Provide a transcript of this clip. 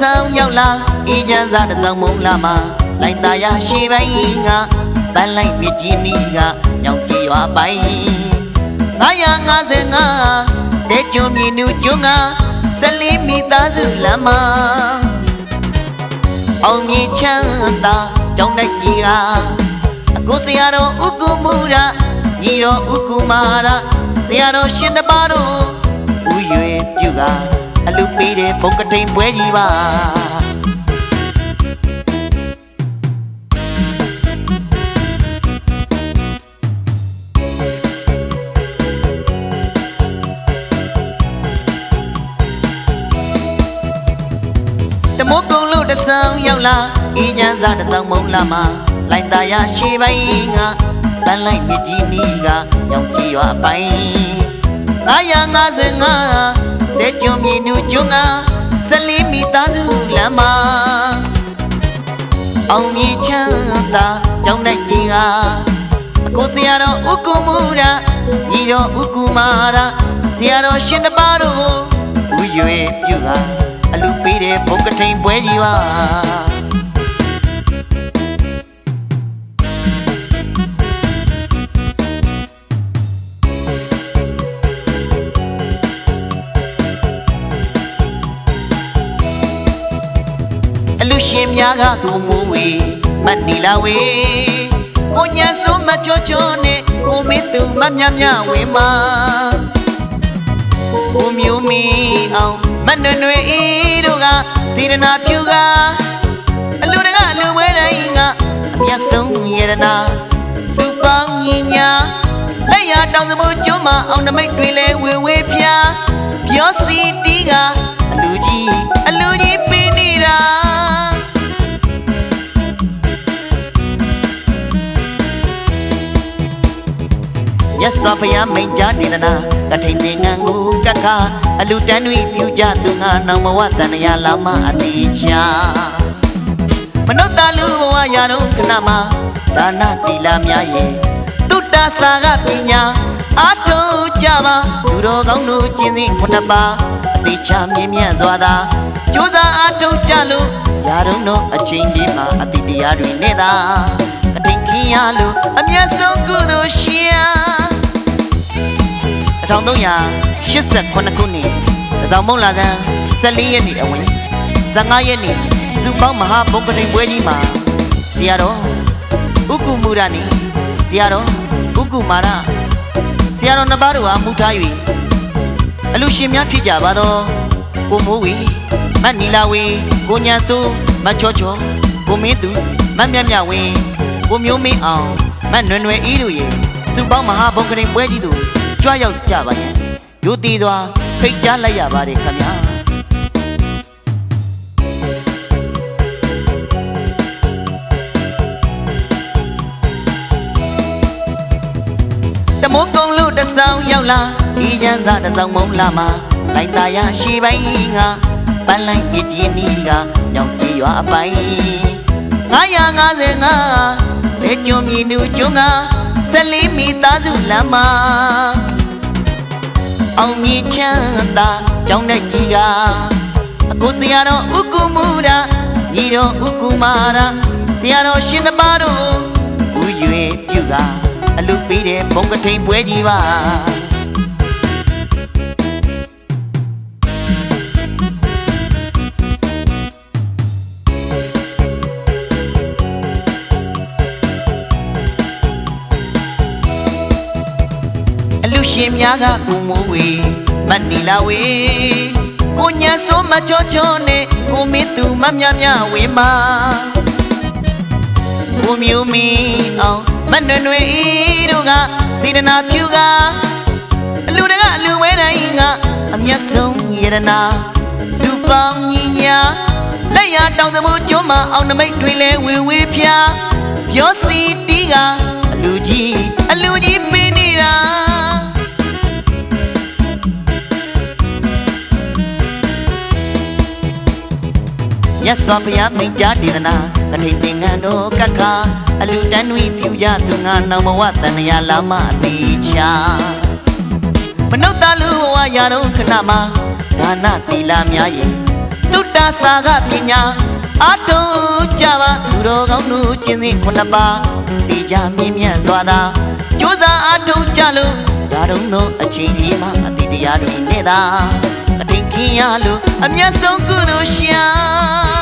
မိုးကုံလို့တဆောင်ရောက်လာအေးချမ်းစားတဆောင်မုံလာမှာလိုက်သားရရှေးပိုင်းကပန်းလိုက်မြကြီးနီးကညောင်ကြီးရွာပိုင်း955တဲကျွန်းမြည်နူကျွန်းကဆလီမိသားစုလမ်းမှာအောင်မြေချမ်းသာကြောင်းတိုက်ကြီးကအကိုစရာတော်ဥကုမူရာညီတော်ဥကုမာရာဆရာတော်ရှင်တပါးတို့ဥရွေပြုက အလူပေးတဲ့ဘုံကတိန်ပွဲကြီးပါတမိုးကုံလို့တဆောင်ရောက်လာအေးချမ်းစားတဆောင်မုံလာမှာလိုက်သားရရှေးပိုင်းကပန်းလိုက်မြကြီးနီးကညောင်ကြီးရွာပိုင်း955 တဲကျွန်းမြေနူကျွန်းကဆလီမိသားစုလမ်းမှာအောင်မြေချမ်းသာကြောင်းတိုက်ကြီးကအကိုဆရာတော်ဥကုမူရာညီတော်ဥကုမာရာဆရာတော်ရှင်တပါးတို့ဥရွေပြုကအလူပေးတဲ့ဘုံကထိန်ပွဲကြီးပါ လူရှင်များကကိုမိုးဝေမတ်နီလာဝေကိုညာစိုးမချောချောနဲ့ကိုမင်းသူမမြမြဝေမာကိုမျိုးမီအောင်မနှွနွေဤတို့ကစေရနာပြုကအလူတကအလူဝဲတိုင်းကအမျက်ဆုံးယရနာစူပေါင်းညီညာလက်ရတောင်စမိုးကျွန်းမအောင်နမိတ်တွေလဲဝေဝေဖျားပြောစီတီးကအလူကြီးအလူကြီး တ်စွာဘုရားမိန့်ကြားဒေသနာကထိန်သင်္ကန်းကိုကက္ခအလူတန်းတွေပြုကြသူငါနောင်ဘဝတန်ရာလာမအတိချာမနုဿလူဘဝရာတော့ခဏမှာဒါနတိလာများရဲ့တုတ္တစာကပညာအာထုံးကြပါလူတော်ကောင်းတို့ကျင့်စဉ်ခုနှစ်ပါးအတိချာမြင့်မြတ်စွာသာကြိုးစားအာထုံးကြလို့ရာတော့တော့အချိန်ကြီးမှာအတိတရားတွေနဲ့သာကထိန်ခင်းရလို့အမျက် 1389ခုနှစ်သတောင်မုံလာဇန်14ရက်နေ့အဝင်15ရက်နေ့စုပေါင်းမဟာဘုံကတိန်ပွဲကြီးမှာဆရာတော်ဥက္ကုမူရနေဆရာတော်ဥက္ကုမာရဆရာတော်နှစ်ပါးတို့ဟာမူထား၍အလူရှင်များဖြစ်ကြပါတော့ကိုမိုးဝေမတ်နီလာဝေကိုညာဆိုးမချောချောကိုမင်းသူမတ်မြတ်မြဝင်းကိုမျိုးမင်းအောင်မတ်နွယ်နွယ်ဤတို့ရဲ့စုပေါင်းမဟာဘုံကတိန်ပွဲကြီးတို့ ကြွရောက်ကြပါရဲ့ယုတီစွာဖိတ်ကြားလိုက်ရပါတယ်ခင်ဗျာတမုံကုံလို့တဆောင်ရောက်လာဒီချမ်းစားတဆောင်မုံလာမှာလိုက်သားရရှေးပိုင်းကပန်းလိုက်မြကြီးနီးကညောင်ကြီးရွာအပိုင်း955လေကျွန်းမြည်နူကျွန်းကဆလီမိသားစုလမ်းမှာ အောင်မြေချမ်းသာကြောင်းတဲ့ကြီးကအကိုဆရာတော်ဥကုမူရာညီတော်ဥကုမာရာဆရာတော်ရှင်တပါးတို့ဥရွေပြုကအလူပေးတဲ့ဘုံကထိန်ပွဲကြီးပါ ရှင်များကကိုမိုးဝေမတ်နီလာဝေကိုညာစိုးမချောချောနဲ့ကိုမင်းသူမမြမြဝေမာကိုမျိုးမင်းအောင်မနှွနွေဤတို့ကစေတနာပြုကအလူတကအလူဝဲတိုင်းကအမျက်ဆုံးယရနာစုပေါင်းညီညာလက်ရတောင်သမိုးကျွန်းမအောင်နမိတ်တွေလဲဝေဝေဖျားပြောစီတီးကအလူကြီး မြတ်စွာဘုရားမိန့်ကြားဒေသနာကထိန်သင်္ကန်းတော်ကက္ခအလူတန်းတွေပြုကြသူငါနောင်ဘဝတန်ရာလာမအတိချာမနုဿလူဘဝရာတော့ခဏမှာဒါနတိလာများရဲ့တုတ္တတာစာကပညာအထုံးကြပါသူတော်ကောင်းတို့ကျင့်စဉ်ခုနှစ်ပါးဒီကြမြင့်မြတ်သွားတာကြိုးစားအထုံးကြလို့ဒါတုံးသောအချိန်ဒီမှာအတိတရားတွေနဲ့သာအထင်ခင်ရလို့အမျက်ဆုံးကုသိုလ်ရှာ